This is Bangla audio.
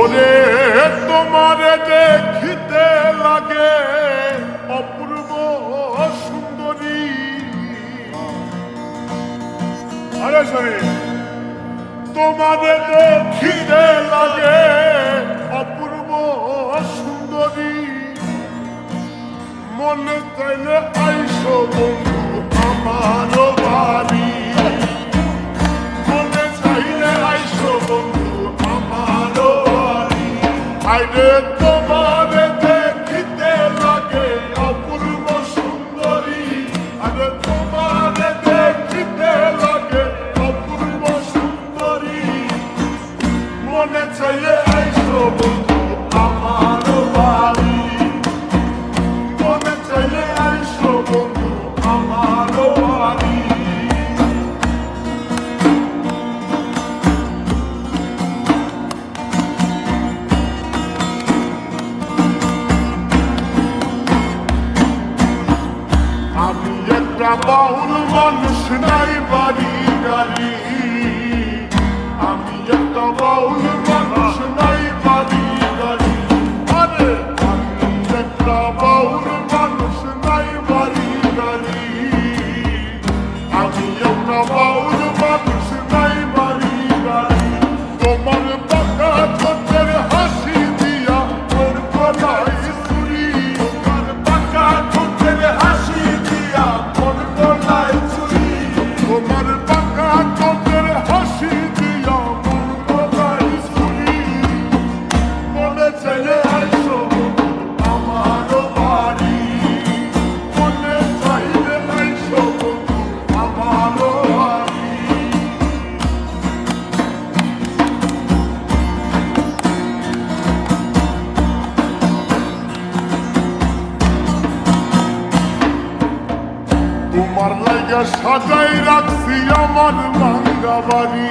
ওরে, তোমার দেখিতে লাগে অপূর্ব সুন্দরী। আরে সরি, তোমার দেখিতে লাগে অপূর্ব সুন্দরী। মনে তাইলে আইসো বন্ধু আমার I did. আমি একটা বহুল মানুষ নাই বাড়ি গাড়ি। আমি একটা বহুল মানুষ নাই little তোমার লাইয়া সাজাই রাখছি আমার ভাঙ্গা বাড়ি।